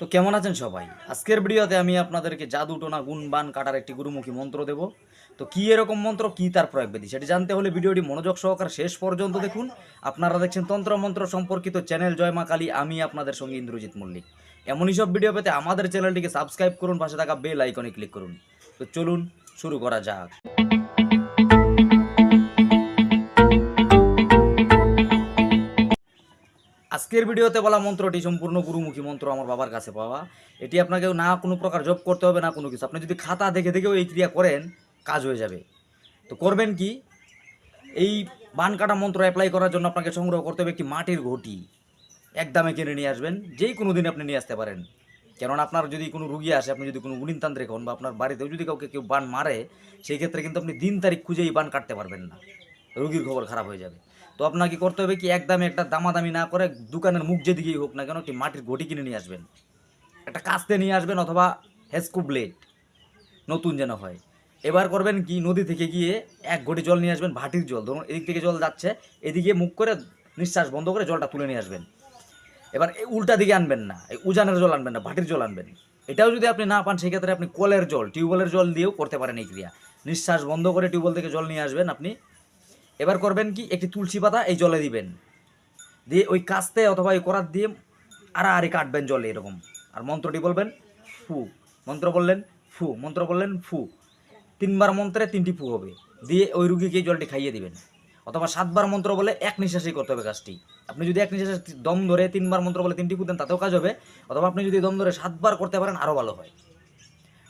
তো কেমন আছেন সবাই? আজকের ভিডিওতে আমি আপনাদেরকে জাদু টোনা গুণবান কাটার একটি গুরুমুখী মন্ত্র দেব। তো কি এরকম মন্ত্র, কি তার প্রয়োগ বিধি সেটি জানতে হলে ভিডিওটি মনোযোগ সহকারে শেষ পর্যন্ত দেখুন। আপনারা দেখছেন তন্ত্র মন্ত্র সম্পর্কিত চ্যানেল জয় মা কালী, আমি আপনাদের সঙ্গে ইন্দ্রজিৎ মল্লিক। এমনই সব ভিডিও পেতে আমাদের চ্যানেলটিকে সাবস্ক্রাইব করুন, পাশে থাকা বেল আইকনে ক্লিক করুন। তো চলুন শুরু করা যাক। আজকের ভিডিওতে বলা মন্ত্রটি, সম্পূর্ণ গুরুমুখী মন্ত্র আমার বাবার কাছে পাওয়া। এটি আপনাকে না কোনো প্রকার জব করতে হবে, না কোনো কিছু। আপনি যদি খাতা দেখে দেখেও এই ক্রিয়া করেন, কাজ হয়ে যাবে। তো করবেন কি? এই বান কাটা মন্ত্র অ্যাপ্লাই করার জন্য আপনাকে সংগ্রহ করতে হবে একটি মাটির ঘটি। একদমে কিনে নিয়ে আসবেন, যেই কোনো দিন আপনি নিয়ে আসতে পারেন। কেননা আপনার যদি কোনো রুগী আসে, আপনি যদি কোনো গুণিনতান্ত্রিক হন বা আপনার বাড়িতেও যদি কাউকে কেউ বান মারে, সেই ক্ষেত্রে কিন্তু আপনি দিন তারিখ খুঁজে এই বান কাটতে পারবেন না। রুগীর খবর খারাপ হয়ে যাবে। তো আপনাকে করতে হবে কি একদম একটা দামাদামি না করে দোকানের মুখ যেদিকেই হোক না কেন একটি মাটির ঘটি কিনে নিয়ে আসবেন। একটা কাস্তে নিয়ে আসবেন অথবা হেসকু ব্লেড, নতুন যেন হয়। এবার করবেন কি, নদী থেকে গিয়ে এক ঘটি জল নিয়ে আসবেন, ভাটির জল। ধরুন এদিক থেকে জল যাচ্ছে, এদিকে মুখ করে নিঃশ্বাস বন্ধ করে জলটা তুলে নিয়ে আসবেন। এবার এই উল্টা দিকে আনবেন না, এই উজানের জল আনবেন না, ভাটির জল আনবেন। এটাও যদি আপনি না পান, সেক্ষেত্রে আপনি কলের জল, টিউবওয়েলের জল দিয়েও করতে পারেন এই ক্রিয়া। নিঃশ্বাস বন্ধ করে টিউবওয়েল থেকে জল নিয়ে আসবেন আপনি এবার করবেন কি? একটি তুলসী পাতা এই জলে দিবেন। দিয়ে ওই কাস্তে অথবা ওই করাত দিয়ে আড়াআড়ি কাটবেন জলে এরকম। আর মন্ত্রটি বলবেন, ফু। মন্ত্র বললেন, ফু। মন্ত্র বললেন, ফু। তিনবার মন্ত্রে তিনটি ফু হবে। দিয়ে ওই রুগীকে জলটি খাইয়ে দিবেন। অথবা সাতবার মন্ত্র বলে এক নিঃশ্বাসেই করতে হবে কাজটি। আপনি যদি এক নিঃশ্বাসে দম ধরে তিনবার মন্ত্র বলে তিনটি ফু দেন, তাতেও কাজ হবে। অথবা আপনি যদি দম ধরে সাতবার করতে পারেন, আরও ভালো হয়।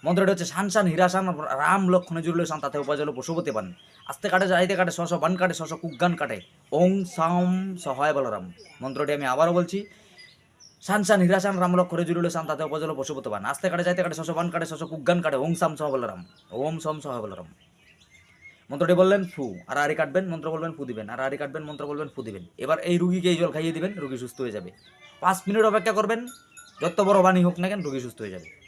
মন্ত্রটা হচ্ছে শান শান হীরাশান রাম লক্ষণে জুড়লে শান, তাতে উপায় পশুপতি পান আস্তে কাটে, যাইতে কাটে, শশ বান কাটে, শশ কুগান কাটে। ওং সাম সহায় বলরাম। মন্ত্রটি আমি আবারও বলছি, শান শান হীরাশান রাম লক্ষণে জুড়লে শান, তাতে উপায় পশুপতি পান আস্তে কাটে, যাইতে কাটে, শশ বান কাটে, শশ কুগান কাটে, ওং সাম সহ বলরাম। ওম সম সহায় বলরাম। মন্ত্রটি বললেন, ফু, আর আড়ি কাটবেন, মন্ত্র বলবেন, ফু দিবেন। আর আড়ি কাটবেন, মন্ত্র বলবেন, ফু দিবেন। এবার এই রুগীকে এই জল খাইয়ে দিবেন, রুগী সুস্থ হয়ে যাবে। পাঁচ মিনিট অপেক্ষা করবেন, যত বড় বাণী হোক না কেন, রুগী সুস্থ হয়ে যাবে।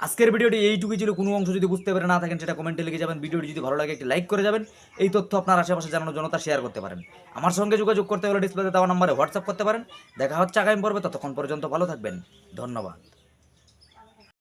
আজকের ভিডিওটি এইটুকুই ছিল। কোনো অংশ যদি বুঝতে পারে না থাকেন, সেটা কমেন্টে লিখে যাবেন। ভিডিওটি যদি ভালো লাগে, একটি লাইক করে যাবেন। এই তথ্য আপনার আশেপাশে জানানো, জনতা শেয়ার করতে পারেন। আমার সঙ্গে যোগাযোগ করতে হলে ডিসপ্লেতে দেওয়া নম্বরে হোয়াটসঅ্যাপ করতে পারেন। দেখা হচ্ছে আগামী পর্বে, ততক্ষণ পর্যন্ত ভালো থাকবেন। ধন্যবাদ।